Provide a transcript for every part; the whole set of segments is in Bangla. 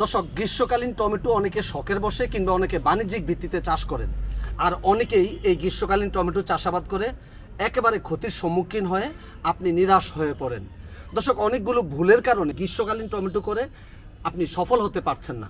দর্শক, গ্রীষ্মকালীন টমেটো অনেকে শখের বসে কিংবা অনেকে বাণিজ্যিক ভিত্তিতে চাষ করেন। আর অনেকেই এই গ্রীষ্মকালীন টমেটো চাষাবাদ করে একেবারে ক্ষতির সম্মুখীন হয়ে আপনি নিরাশ হয়ে পড়েন। দর্শক, অনেকগুলো ভুলের কারণে গ্রীষ্মকালীন টমেটো করে আপনি সফল হতে পারছেন না।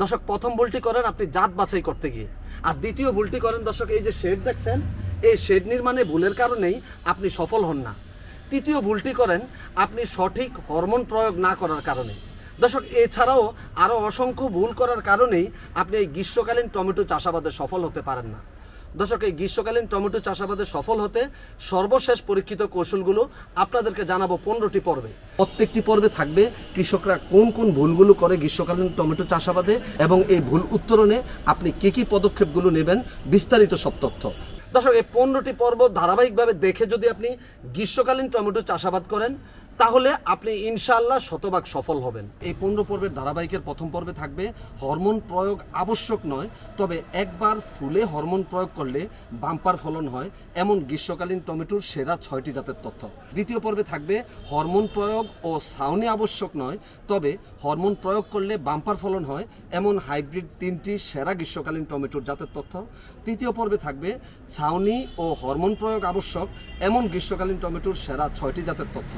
দর্শক, প্রথম ভুলটি করেন আপনি জাত বাছাই করতে গিয়ে। আর দ্বিতীয় ভুলটি করেন দর্শক, এই যে শেড দেখছেন, এই শেড নির্মাণে ভুলের কারণেই আপনি সফল হন না। তৃতীয় ভুলটি করেন আপনি সঠিক হরমোন প্রয়োগ না করার কারণে। দর্শক, এছাড়াও আরও অসংখ্য ভুল করার কারণেই আপনি এই গ্রীষ্মকালীন টমেটো চাষাবাদে সফল হতে পারেন না। দর্শক, এই গ্রীষ্মকালীন টমেটো চাষাবাদে সফল হতে সর্বশেষ পরীক্ষিত কৌশলগুলো আপনাদেরকে জানাব পনেরোটি পর্বে। প্রত্যেকটি পর্বে থাকবে কৃষকরা কোন কোন ভুলগুলো করে গ্রীষ্মকালীন টমেটো চাষাবাদে এবং এই ভুল উত্তরণে আপনি কী কী পদক্ষেপগুলো নেবেন, বিস্তারিত সব তথ্য। দর্শক, এই পনেরোটি পর্ব ধারাবাহিকভাবে দেখে যদি আপনি গ্রীষ্মকালীন টমেটো চাষাবাদ করেন তাহলে আপনি ইনশাল্লাহ শতভাগ সফল হবেন। এই পনেরো পর্বের ধারাবাহিকের প্রথম পর্বে থাকবে, হরমোন প্রয়োগ আবশ্যক নয়, তবে একবার ফুলে হরমোন প্রয়োগ করলে বাম্পার ফলন হয়, এমন গ্রীষ্মকালীন টমেটোর সেরা ছয়টি জাতের তথ্য। দ্বিতীয় পর্বে থাকবে, হরমোন প্রয়োগ ও সাউনি আবশ্যক নয়, তবে হরমোন প্রয়োগ করলে বাম্পার ফলন হয়, এমন হাইব্রিড তিনটি সেরা গ্রীষ্মকালীন টমেটোর জাতের তথ্য। তৃতীয় পর্বে থাকবে, ছাউনি ও হরমোন প্রয়োগ আবশ্যক, এমন গ্রীষ্মকালীন টমেটোর সেরা ছয়টি জাতের তথ্য।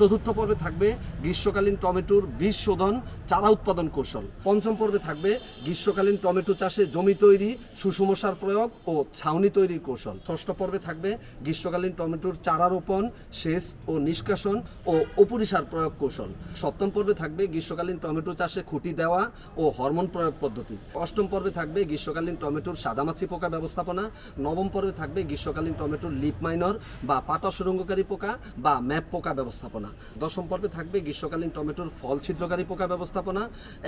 চতুর্থ পর্বে থাকবে গ্রীষ্মকালীন টমেটোর বীজ শোধন, চারা উৎপাদন কৌশল। পঞ্চম পর্বে থাকবে গ্রীষ্মকালীন টমেটো চাষে জমি তৈরি, সুষম সার প্রয়োগ ও ছাউনি তৈরির কৌশল। ষষ্ঠ পর্বে থাকবে গ্রীষ্মকালীন টমেটোর চারা রোপণ, সেচ ও নিষ্কাশন ও অপরিসার প্রয়োগ কৌশল। সপ্তম পর্বে থাকবে গ্রীষ্মকালীন টমেটো চাষে খুঁটি দেওয়া ও হরমোন প্রয়োগ পদ্ধতি। অষ্টম পর্বে থাকবে গ্রীষ্মকালীন টমেটোর সাদামাছি পোকা ব্যবস্থাপনা। নবম পর্বে থাকবে গ্রীষ্মকালীন টমেটোর লিপ মাইনর বা পাতা সুরঙ্গকারী পোকা বা ম্যাপ পোকা ব্যবস্থাপনা। দশম পর্বে থাকবে গ্রীষ্মকালীন টমেটোর ফল ছিদ্রকারী পোকা ব্যবস্থাপনা,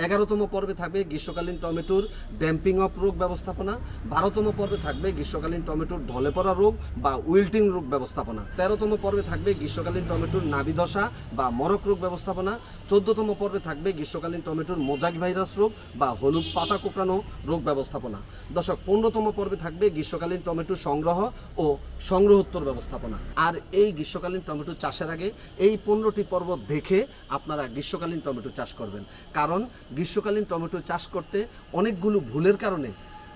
এগারোতম পর্বে থাকবে গ্রীষ্মকালীন টমেটোর ড্যাম্পিং অফ রোগ ব্যবস্থাপনা, বারোতম পর্বে থাকবে গ্রীষ্মকালীন টমেটোর ঢলে পড়া রোগ বা উইল্টিং রোগ ব্যবস্থাপনা, তেরোতম পর্বে থাকবে গ্রীষ্মকালীন টমেটোর নাভিদশা বা মরক রোগ ব্যবস্থাপনা, চোদ্দতম পর্বে থাকবে গ্রীষ্মকালীন টমেটোর মোজাক ভাইরাস রোগ বা হলুদ পাতা কোঁকড়ানো রোগ ব্যবস্থাপনা। দশক, পনেরোতম পর্বে থাকবে গ্রীষ্মকালীন টমেটো সংগ্রহ ও সংগ্রহোত্তর ব্যবস্থাপনা। আর এই গ্রীষ্মকালীন টমেটো চাষের আগে এই পনেরোটি পর্বত দেখে আপনারা গ্রীষ্মকালীন টমেটো চাষ করবেন। কারণ গ্রীষ্মকালীন টমেটো চাষ করতে অনেকগুলো ভুলের কারণে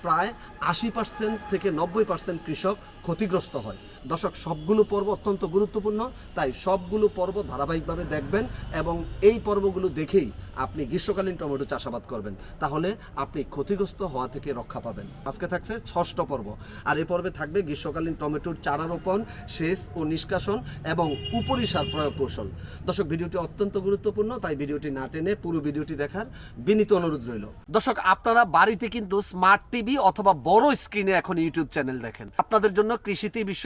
প্রায় আশি পার্সেন্ট থেকে নব্বই পার্সেন্ট কৃষক ক্ষতিগ্রস্ত হয়। দর্শক, সবগুলো পর্ব অত্যন্ত গুরুত্বপূর্ণ, তাই সবগুলো পর্ব ধারাবাহিকভাবে দেখবেন এবং এই পর্বগুলো দেখেই আপনি গ্রীষ্মকালীন টমেটো চাষাবাদ করবেন। তাহলে আপনি ক্ষতিগ্রস্ত হওয়া থেকে রক্ষা পাবেন। আজকে থাকছে ষষ্ঠ পর্ব, আর এই পর্বে থাকবে গ্রীষ্মকালীন টমেটোর চারা রোপণ, সেচ ও নিষ্কাশন এবং উপরিসার প্রয়োগ কৌশল। দর্শক, ভিডিওটি অত্যন্ত গুরুত্বপূর্ণ, তাই ভিডিওটি না টেনে পুরো ভিডিওটি দেখার বিনীত অনুরোধ রইল। দর্শক, আপনারা বাড়িতে কিন্তু স্মার্ট টিভি অথবা বড় স্ক্রিনে এখন ইউটিউব চ্যানেল দেখেন। আপনাদের জন্য কৃষিতে বিশ্ব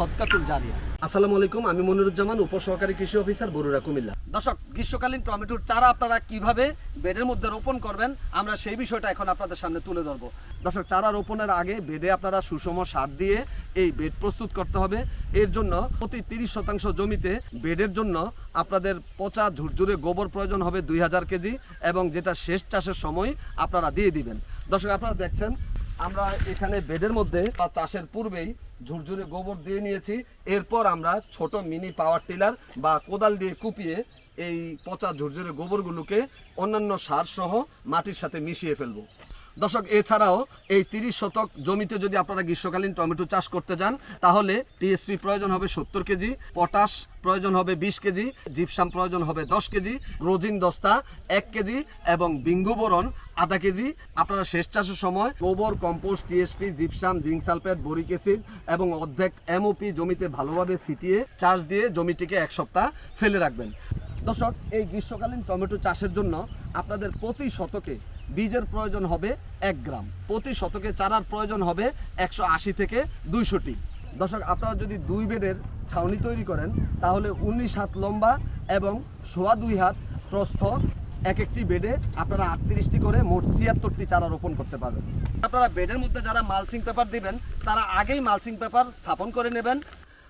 সদকাতুল জারিয়া। আসসালামু আলাইকুম আমি মনিরুজ্জামান উপসহকারী কৃষি অফিসার বরুড়া কুমিল্লা। দর্শক গ্রীষ্মকালীন টমেটোর চারা আপনারা কীভাবে বেডের মধ্যে রোপণ করবেন আমরা সেই বিষয়টা এখন আপনাদের সামনে তুলে ধরবো। দর্শক চারা রোপণের আগে বেডে আপনারা সুষম সার দিয়ে এই বেড প্রস্তুত করতে হবে। এর জন্য প্রতি তিরিশ শতাংশ জমিতে বেডের জন্য আপনাদের পচা ঝুরঝুরে গোবর প্রয়োজন হবে দুই হাজার কেজি এবং যেটা শেষ চাষের সময় আপনারা দিয়ে দিবেন। দর্শক আপনারা দেখছেন আমরা এখানে বেডের মধ্যে বা চাষের পূর্বেই ঝুরঝুরে গোবর দিয়ে নিয়েছি। এরপর আমরা ছোট মিনি পাওয়ার টিলার বা কোদাল দিয়ে কুপিয়ে এই পচা ঝুরঝুরে গোবরগুলোকে অন্যান্য সার সহ মাটির সাথে মিশিয়ে ফেলব। দর্শক, এছাড়াও এই তিরিশ শতক জমিতে যদি আপনারা গ্রীষ্মকালীন টমেটো চাষ করতে যান, তাহলে টিএসপি প্রয়োজন হবে সত্তর কেজি, পটাশ প্রয়োজন হবে বিশ কেজি, জিপসাম প্রয়োজন হবে দশ কেজি, রোজিন দস্তা এক কেজি এবং বিঙ্গুবরণ আধা কেজি। আপনারা শেষ চাষের সময় গোবর, compost TSP gypsum, zinc sulphate, boric acid এবং অর্ধেক এমওপি জমিতে ভালোভাবে ছিটিয়ে চাষ দিয়ে জমিটিকে এক সপ্তাহ ফেলে রাখবেন। দর্শক, এই গ্রীষ্মকালীন টমেটো চাষের জন্য আপনাদের প্রতি শতকে বীজের প্রয়োজন হবে এক গ্রাম। প্রতি শতকে চারার প্রয়োজন হবে একশো আশি থেকে দুইশোটি। দর্শক, আপনারা যদি দুই বেডের ছাউনি তৈরি করেন, তাহলে উনিশ হাত লম্বা এবং সোয়া দুই হাত প্রস্থ এক একটি বেডে আপনারা আটত্রিশটি করে মোট ছিয়াত্তরটি চারা রোপণ করতে পারবেন। আপনারা বেডের মধ্যে যারা মালসিং পেপার দিবেন, তারা আগেই মালসিং পেপার স্থাপন করে নেবেন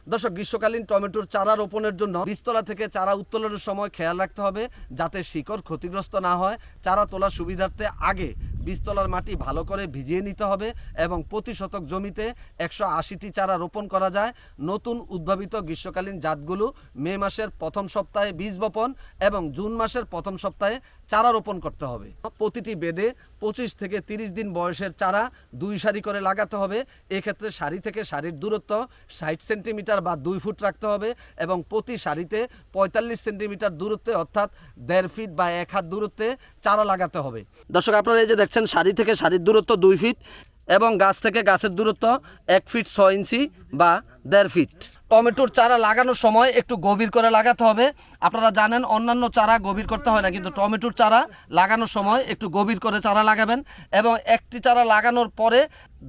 দর্শক, গ্রীষ্মকালীন টমেটোর চারা রোপণের জন্য বীজতলা থেকে চারা উত্তোলনের সময় খেয়াল রাখতে হবে যাতে শিকড় ক্ষতিগ্রস্ত না হয়। চারা তোলার সুবিধার্থে আগে বীজতলার মাটি ভালো করে ভিজিয়ে নিতে হবে এবং প্রতি শতক জমিতে একশো আশিটি চারা রোপণ করা যায়। নতুন উদ্ভাবিত গ্রীষ্মকালীন জাতগুলো মে মাসের প্রথম সপ্তাহে বীজ বপন এবং জুন মাসের প্রথম সপ্তাহে চারা রোপণ করতে হবে। প্রতিটি বেডে পঁচিশ থেকে তিরিশ দিন বয়সের চারা দুই সারি করে লাগাতে হবে। এক্ষেত্রে সারি থেকে সারির দূরত্ব ষাট সেন্টিমিটার বা দুই ফুট রাখতে হবে এবং প্রতি সারিতে পঁয়তাল্লিশ সেন্টিমিটার দূরত্বে অর্থাৎ দেড় ফিট বা এক হাত দূরত্বে চারা লাগাতে হবে। দর্শক, আপনারা এই যে দেখছেন, সারি থেকে সারির দূরত্ব দুই ফিট। এবং গাছ থেকে গাছের দূরত্ব এক ফিট ছ ইঞ্চি বা দেড় ফিট। টমেটোর চারা লাগানোর সময় একটু গভীর করে লাগাতে হবে। আপনারা জানেন অন্যান্য চারা গভীর করতে হয় না, কিন্তু টমেটোর চারা লাগানোর সময় একটু গভীর করে চারা লাগাবেন এবং একটি চারা লাগানোর পরে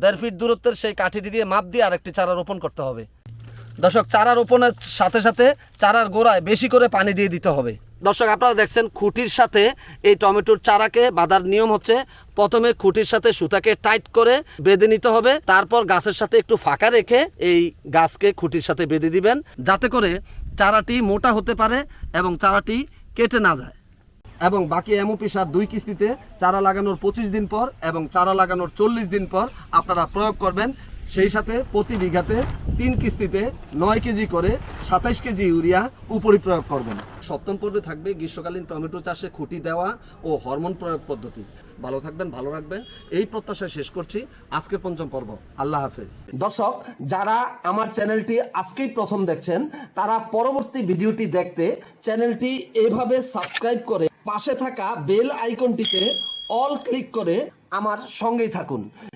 দেড় ফিট দূরত্বের সেই কাঠিটি দিয়ে মাপ দিয়ে আরেকটি চারা রোপণ করতে হবে। দর্শক, চারা রোপণের সাথে সাথে চারার গোড়ায় বেশি করে পানি দিয়ে দিতে হবে। দর্শক, আপনারা দেখছেন খুঁটির সাথে এই টমেটোর চারাকে বাঁধার নিয়ম হচ্ছে, প্রথমে খুঁটির সাথে সুতাকে টাইট করে বেঁধে নিতে হবে, তারপর গাছের সাথে একটু ফাঁকা রেখে এই গাছকে খুঁটির সাথে বেঁধে দিবেন, যাতে করে চারাটি মোটা হতে পারে এবং চারাটি কেটে না যায়। এবং বাকি এমওপি সার দুই কিস্তিতে চারা লাগানোর পঁচিশ দিন পর এবং চারা লাগানোর চল্লিশ দিন পর আপনারা প্রয়োগ করবেন সেই সাথে প্রতি বিঘাতে তিন কিস্তিতে নয় কেজি করে সাতাইশ কেজি ইউরিয়া উপরি প্রয়োগ করবেন। সপ্তম পর্বে থাকবে গ্রীষ্মকালীন টমেটো চাষে খুঁটি দেওয়া ও হরমোন প্রয়োগ পদ্ধতি। ভালো থাকবেন, ভালো রাখবেন। এই প্রত্যাশা শেষ করছি। আজকের পঞ্চম পর্ব। আল্লাহ হাফেজ। দর্শক, যারা আমার চ্যানেলটি আজকেই প্রথম দেখছেন, তারা পরবর্তী ভিডিওটি দেখতে চ্যানেলটি এভাবে সাবস্ক্রাইব করে পাশে থাকা বেল আইকনটিতে অল ক্লিক করে আমার সঙ্গেই থাকুন।